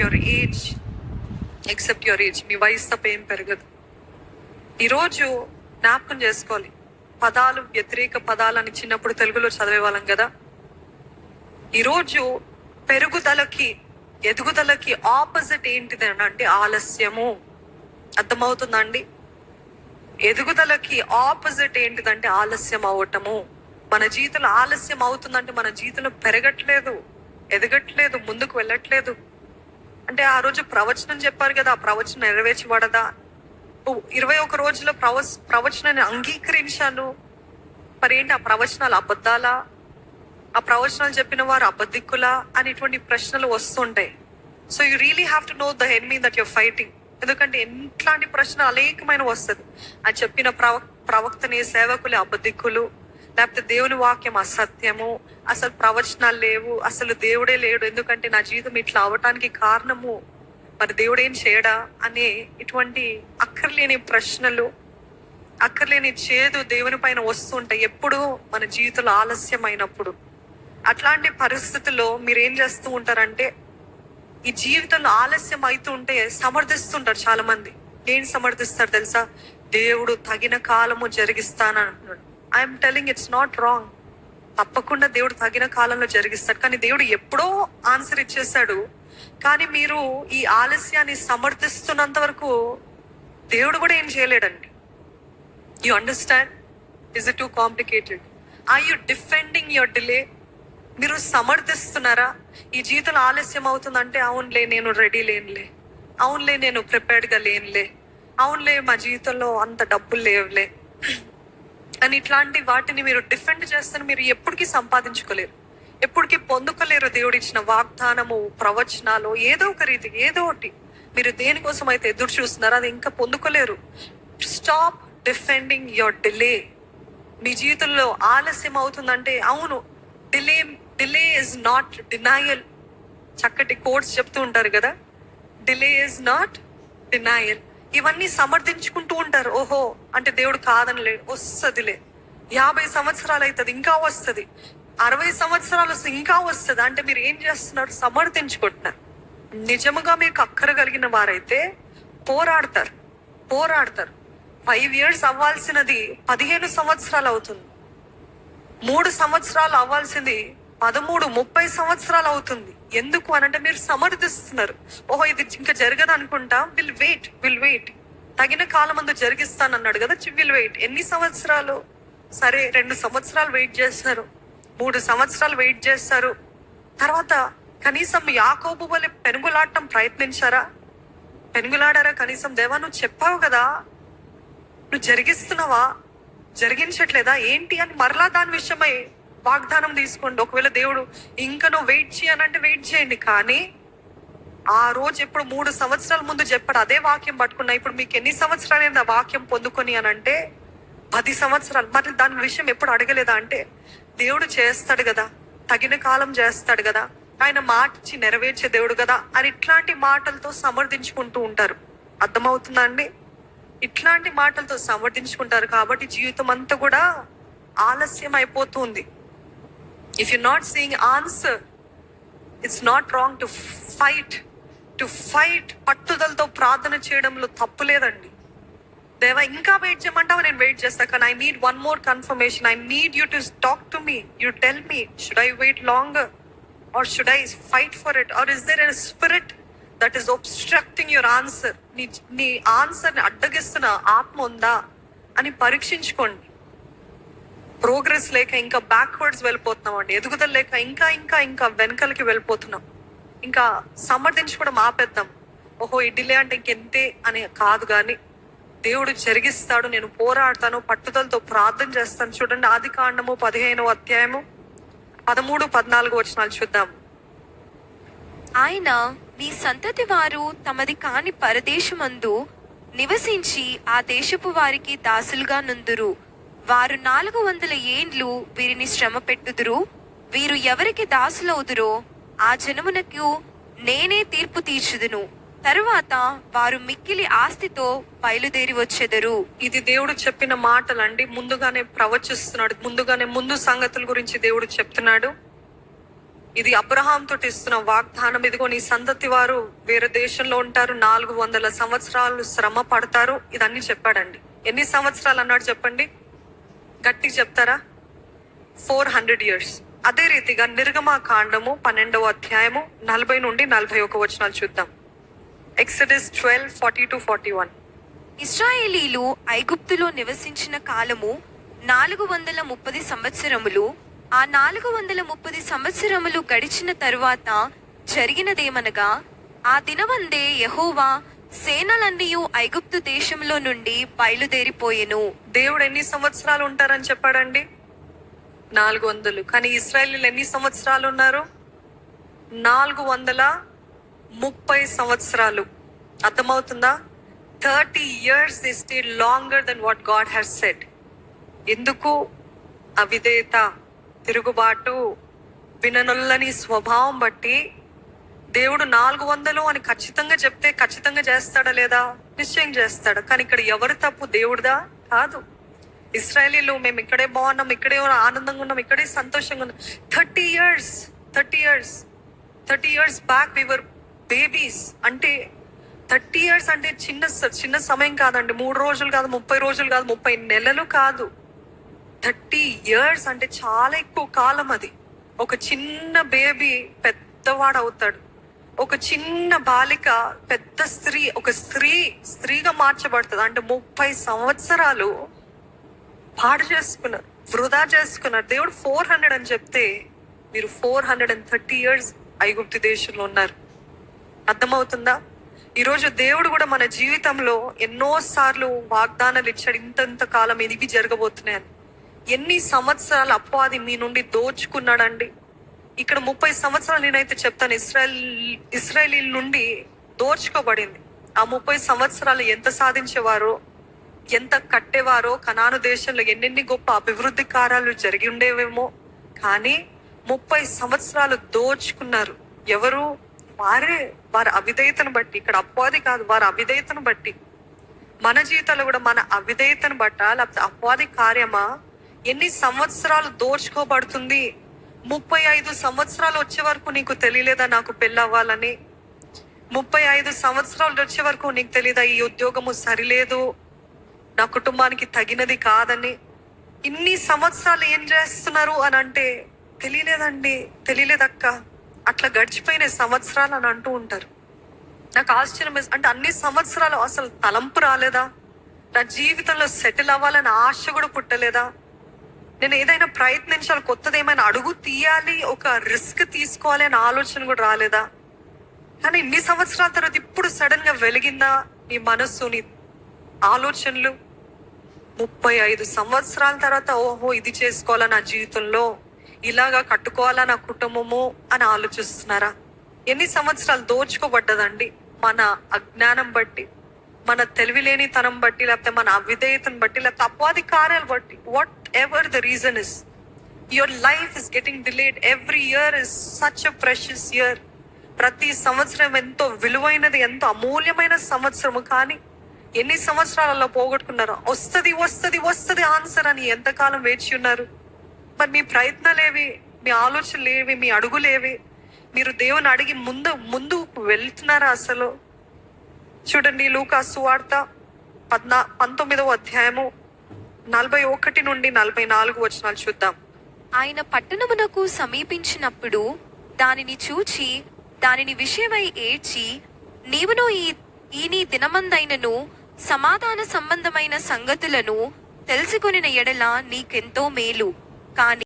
Your age except your age మీ వయసు తప్ప ఏం పెరగదు. ఈరోజు జ్ఞాపకం చేసుకోవాలి. పదాలు వ్యతిరేక పదాలని చిన్నప్పుడు తెలుగులో చదివే వాళ్ళం కదా. ఈరోజు పెరుగుదలకి ఎదుగుదలకి ఆపోజిట్ ఏంటిది అని అంటే ఆలస్యము. అర్థమవుతుందండి ఎదుగుదలకి ఆపోజిట్ ఏంటిదంటే ఆలస్యం అవటము. మన జీవితంలో ఆలస్యం అవుతుందంటే మన జీవితంలో పెరగట్లేదు ఎదగట్లేదు ముందుకు వెళ్ళట్లేదు. అంటే ఆ రోజు ప్రవచనం చెప్పారు కదా ఆ ప్రవచనం నెరవేర్చబడదా? ఇరవై ఒక రోజుల ప్రవ ప్రవచనాన్ని అంగీకరించాను. మరి ఏంటి ఆ ప్రవచనాలు అబద్ధాలా? ఆ ప్రవచనాలు చెప్పిన వారు అబద్ధిక్కులా అనేటువంటి ప్రశ్నలు వస్తుంటాయి. So you really have to know the enemy that you're fighting ఎందుకంటే ఎట్లాంటి ప్రశ్న అనేకమైన వస్తుంది. అది చెప్పిన ప్రవ ప్రవక్తని సేవకులు అబద్ధిక్కులు లేకపోతే దేవుని వాక్యం అసత్యము అసలు ప్రవచనాలు లేవు అసలు దేవుడే లేడు ఎందుకంటే నా జీవితం ఇట్లా అవటానికి కారణము. మరి దేవుడేం చేయడా అనే ఇటువంటి అక్కర్లేని ప్రశ్నలు అక్కర్లేని చేదు దేవుని పైన వస్తుంటాయి ఎప్పుడు మన జీవితంలో ఆలస్యమైనప్పుడు. అట్లాంటి పరిస్థితుల్లో మీరేం చేస్తూ ఉంటారంటే ఈ జీవితంలో ఆలస్యం అవుతుంటే సమర్థిస్తుంటారు చాలా మంది ఏం సమర్థిస్తారు తెలుసా? దేవుడు తగిన కాలము జరిగిస్తానని అంటున్నాడు I'm telling it's not wrong తప్పకుండా దేవుడు తగిన కాలంలో జరిగిస్తాడు. కానీ దేవుడు ఎప్పుడో ఆన్సర్ ఇచ్చేసాడు కానీ మీరు ఈ ఆలస్యాన్ని సమర్థిస్తున్నంత వరకు దేవుడు కూడా ఏం చేయలేడండి. You understand is it too complicated I you defending your delay మీరు సమర్థిస్తున్నారా? ఈ జీవితంలో ఆలస్యం అవుతుందంటే అవునులే నేను రెడీ లేనులే. అవునులే నేను ప్రిపేర్డ్గా లేనులే. అవునులే మా జీవితంలో అంత డబ్బులు లేవులే. అని ఇట్లాంటి వాటిని మీరు డిఫెండ్ చేస్తే మీరు ఎప్పటికీ సంపాదించుకోలేరు. ఎప్పటికీ పొందుకోలేరు దేవుడు ఇచ్చిన వాగ్దానము ప్రవచనాలు ఏదో ఒక రీతి ఏదో ఒకటి. మీరు దేనికోసం అయితే ఎదురు చూస్తున్నారో అది ఇంకా పొందుకోలేరు. స్టాప్ డిఫెండింగ్ యువర్ డిలే మీ జీవితంలో ఆలస్యం అవుతుందంటే అవును delay delay is not denial చక్కటి కోర్స్ చెప్తూ ఉంటారు కదా. డిలే ఇస్ నాట్ డినాయల్ ఇవన్నీ సమర్థించుకుంటూ ఉంటారు. ఓహో అంటే దేవుడు కాదనిలే వస్తుందిలే. యాభై సంవత్సరాలు అవుతుంది ఇంకా వస్తుంది. అరవై సంవత్సరాలు వస్తే ఇంకా వస్తుంది. అంటే మీరు ఏం చేస్తున్నారు? సమర్థించుకుంటున్నారు. నిజముగా మీకు అక్కర కలిగిన వారైతే పోరాడతారు. పోరాడతారు. ఫైవ్ ఇయర్స్ అవ్వాల్సినది పదిహేను సంవత్సరాలు అవుతుంది. మూడు సంవత్సరాలు అవ్వాల్సింది పదమూడు ముప్పై సంవత్సరాలు అవుతుంది. ఎందుకు అనంటే మీరు సమర్థిస్తున్నారు. ఓహో ఇది ఇంకా జరగదు అనుకుంటా. విల్ వెయిట్ విల్ వెయిట్ తగిన కాలం అందు జరిగిస్తాను అన్నాడు కదా విల్ వెయిట్ ఎన్ని సంవత్సరాలు? సరే రెండు సంవత్సరాలు వెయిట్ చేస్తారు మూడు సంవత్సరాలు వెయిట్ చేస్తారు తర్వాత కనీసం యాకోబు వలె పెనుగులాడటం ప్రయత్నించారా? పెనుగులాడారా? కనీసం దేవా నువ్వు చెప్పావు కదా. నువ్వు జరిగిస్తున్నావా? జరిగించట్లేదా? ఏంటి అని మరలా దాని విషయమై వాగ్దానం తీసుకోండి. ఒకవేళ దేవుడు ఇంకా నువ్వు వెయిట్ చేయనంటే వెయిట్ చేయండి. కానీ ఆ రోజు ఎప్పుడు మూడు సంవత్సరాల ముందు చెప్పాడు. అదే వాక్యం పట్టుకున్నా ఇప్పుడు మీకు ఎన్ని సంవత్సరాలు ఆ వాక్యం పొందుకొని అని అంటే పది సంవత్సరాలు. మరి దాని విషయం ఎప్పుడు అడగలేదా అంటే దేవుడు చేస్తాడు కదా తగిన కాలం చేస్తాడు కదా ఆయన మాట ఇచ్చి నెరవేర్చే దేవుడు కదా అని ఇట్లాంటి మాటలతో సమర్థించుకుంటూ ఉంటారు. అర్థమవుతుందా అండి? ఇట్లాంటి మాటలతో సమర్థించుకుంటారు కాబట్టి జీవితం అంతా కూడా ఆలస్యం అయిపోతుంది. If you not seeing answer it's not wrong to fight to fight పట్టుదలతో ప్రార్థన చేయడంలో తప్పు లేదండి. దేవా ఇంకా వెయిట్ చేయమంటావా? నేను వెయిట్ చేస్తా కానీ I need one more confirmation I need you to talk to me you tell me should I wait longer or should I fight for it or is there an spirit that is obstructing your answer నీ నీ ఆన్సర్ని అడ్డగిస్తున్న ఆత్మ ఉందా? అని పరీక్షించుకోండి. Progress లేక ఇంకా backwards వెళ్ళిపోతున్నాం అండి ఎదుగుదల లేక ఇంకా ఇంకా ఇంకా వెనకలకి వెళ్ళిపోతున్నాం. ఇంకా సమర్థించుకోవడం ఆపేద్దాం ఓహో ఈ డిలే అంటే ఇంకెంతే అని కాదు కానీ దేవుడు జరిగిస్తాడు నేను పోరాడతాను పట్టుదలతో ప్రార్థన చేస్తాను. చూడండి ఆది కాండము పదిహేను అధ్యాయము పదమూడు పద్నాలుగు వచనాలు చూద్దాం. ఆయన నీ సంతతి వారు తమది కాని పరదేశమందు నివసించి ఆ దేశపు వారికి దాసులుగా నుందురు. వారు నాలుగు వందల ఏండ్లు వీరిని శ్రమ పెట్టుదురు. వీరు ఎవరికి దాసులవుదురో ఆ జనమునకు నేనే తీర్పు తీర్చుదును. తరువాత వారు మిక్కిలి ఆస్తితో బయలుదేరి వచ్చెదరు. ఇది దేవుడు చెప్పిన మాటలండి. ముందుగానే ప్రవచిస్తున్నాడు. ముందుగానే ముందు సంగతుల గురించి దేవుడు చెప్తున్నాడు. ఇది అబ్రహాం తోటి ఇస్తున్న వాగ్దానం. ఇదిగో నీ సంతతి వారు వేరే దేశంలో ఉంటారు. నాలుగు వందల సంవత్సరాలు శ్రమ పడతారు. ఇదన్నీ చెప్పాడండి. ఎన్ని సంవత్సరాలు అన్నాడు చెప్పండి? గట్టిగా చెప్తారా? ఫోర్ హండ్రెడ్ ఇయర్స్ అదే రీతిగా నిర్గమా కాండము పన్నెండవ అధ్యాయము నలభై నుండి నలభై ఒక వచనాలు చూద్దాం. Exodus twelve forty two forty one ఇస్రాయేలీలు ఐగుప్తులో నివసించిన కాలము నాలుగు వందల ముప్పది సంవత్సరములు ఆ నాలుగు వందల ముప్పది సంవత్సరములు గడిచిన తరువాత జరిగినదేమనగా ఆ దినవందే యహోవా సేనలన్నీయు ఐగుప్తు దేశంలో నుండి బయలుదేరిపోయెను. దేవుడు ఎన్ని సంవత్సరాలు ఉంటారని చెప్పాడండి? నాలుగు వందలు. కానీ ఇస్రాయలీలు ఎన్ని సంవత్సరాలు ఉన్నారు? నాలుగు వందల ముప్పై సంవత్సరాలు. అర్థమవుతుందా? Thirty years the stay longer than what God has set ఎందుకు? అవిధేయత తిరుగుబాటు విననొల్లని స్వభావం బట్టి దేవుడు నాలుగు వందలు అని ఖచ్చితంగా చెప్తే ఖచ్చితంగా చేస్తాడా లేదా? నిశ్చయం చేస్తాడు. కానీ ఇక్కడ ఎవరు తప్పు దేవుడిదా? కాదు. ఇస్రాయలీలు మేము ఇక్కడే బాగున్నాం ఇక్కడే ఆనందంగా ఉన్నాం ఇక్కడే సంతోషంగా ఉన్నాం. Thirty years thirty years thirty years back we were babies అంటే థర్టీ ఇయర్స్ అంటే చిన్న స- చిన్న సమయం కాదండి. మూడు రోజులు కాదు ముప్పై రోజులు కాదు ముప్పై నెలలు కాదు. థర్టీ ఇయర్స్ అంటే చాలా ఎక్కువ కాలం అది. ఒక చిన్న బేబీ పెద్దవాడు అవుతాడు. ఒక చిన్న బాలిక పెద్ద స్త్రీ ఒక స్త్రీ స్త్రీగా మార్చబడుతుంది. అంటే ముప్పై సంవత్సరాలు పాడు చేసుకున్నారు వృధా చేసుకున్నారు. దేవుడు ఫోర్ హండ్రెడ్ అని చెప్తే మీరు four hundred and thirty years ఐగుప్తి దేశంలో ఉన్నారు. అర్థమవుతుందా? ఈరోజు దేవుడు కూడా మన జీవితంలో ఎన్నోసార్లు వాగ్దానాలు ఇచ్చాడు ఇంతంత కాలం ఇవి జరగబోతున్నాయని. ఎన్ని సంవత్సరాలు అపవాది మీ నుండి దోచుకున్నాడండి? ఇక్కడ ముప్పై సంవత్సరాలు నేనైతే చెప్తాను ఇస్రాయల్ ఇస్రాయలీల నుండి దోచుకోబడింది. ఆ ముప్పై సంవత్సరాలు ఎంత సాధించేవారో ఎంత కట్టేవారో కనాను దేశంలో ఎన్నెన్ని గొప్ప అభివృద్ధి కార్యాలు జరిగి ఉండేవేమో కానీ ముప్పై సంవత్సరాలు దోచుకున్నారు. ఎవరు? వారే. వారి అవిధేయతను బట్టి ఇక్కడ అపవాది కాదు వారి అవిధేయతను బట్టి. మన జీవితంలో కూడా మన అవిధేయతను బట్ట లేకపోతే అపవాది కార్యమా? ఎన్ని సంవత్సరాలు దోచుకోబడుతుంది? ముప్పై ఐదు సంవత్సరాలు వచ్చే వరకు నీకు తెలియలేదా నాకు పెళ్ళవ్వాలని? ముప్పై ఐదు సంవత్సరాలు వచ్చే వరకు నీకు తెలియదా ఈ ఉద్యోగము సరిలేదు? నా కుటుంబానికి తగినది కాదని? ఇన్ని సంవత్సరాలు ఏం చేస్తున్నారు అని అంటే తెలియలేదండి తెలియలేదక్క. అట్లా గడిచిపోయిన సంవత్సరాలు అని అంటూ ఉంటారు. నాకు ఆశ్చర్యం అంటే అన్ని సంవత్సరాలు అసలు తలంపు రాలేదా? నా జీవితంలో సెటిల్ అవ్వాలని ఆశ కూడా పుట్టలేదా? నేను ఏదైనా ప్రయత్నించాలి కొత్తది ఏమైనా అడుగు తీయాలి ఒక రిస్క్ తీసుకోవాలి అనే ఆలోచన కూడా రాలేదా? కానీ ఇన్ని సంవత్సరాల తర్వాత ఇప్పుడు సడన్గా వెలిగిందా నీ మనస్సు నీ ఆలోచనలు? ముప్పై ఐదు సంవత్సరాల తర్వాత ఓహో ఇది చేసుకోవాలా నా జీవితంలో? ఇలాగా కట్టుకోవాలా నా కుటుంబము అని ఆలోచిస్తున్నారా? ఎన్ని సంవత్సరాలు దోచుకోబడ్డదండి మన అజ్ఞానం బట్టి మన తెలివిలేనితనం బట్టి లేకపోతే మన అవిధేయతను బట్టి లేకపోతే అపవాది కార్యాలు బట్టి? Whatever the reason is your life is getting delayed every year is such a precious year ప్రతి సంవత్సరం ఎంతో విలువైనది ఎంతో అమూల్యమైన సంవత్సరము. కానీ ఎన్ని సంవత్సరాలలో పోగొట్టుకున్నారు వస్తుంది వస్తుంది వస్తుంది ఆన్సర్ అని ఎంతకాలం వేచి ఉన్నారు. మరి మీ ప్రయత్నాలేవి మీ ఆలోచనలేవి మీ అడుగులేవి మీరు దేవుని అడిగి ముందు ముందు వెళ్తున్నారా అసలు? చూడండి లూకా సువార్త పద్నా పంతొమ్మిదవ అధ్యాయము. నలభై ఒకటి నుండి నలభై నాలుగు వచనాలు చూద్దాం. ఆయన పట్టణమునకు సమీపించినప్పుడు దానిని చూచి దానిని విషయమై ఏడ్చి నీవును ఈ ఈ నీ దినమందైనను సమాధాన సంబంధమైన సంగతులను తెలుసుకొనిన ఎడల నీకెంతో మేలు. కాని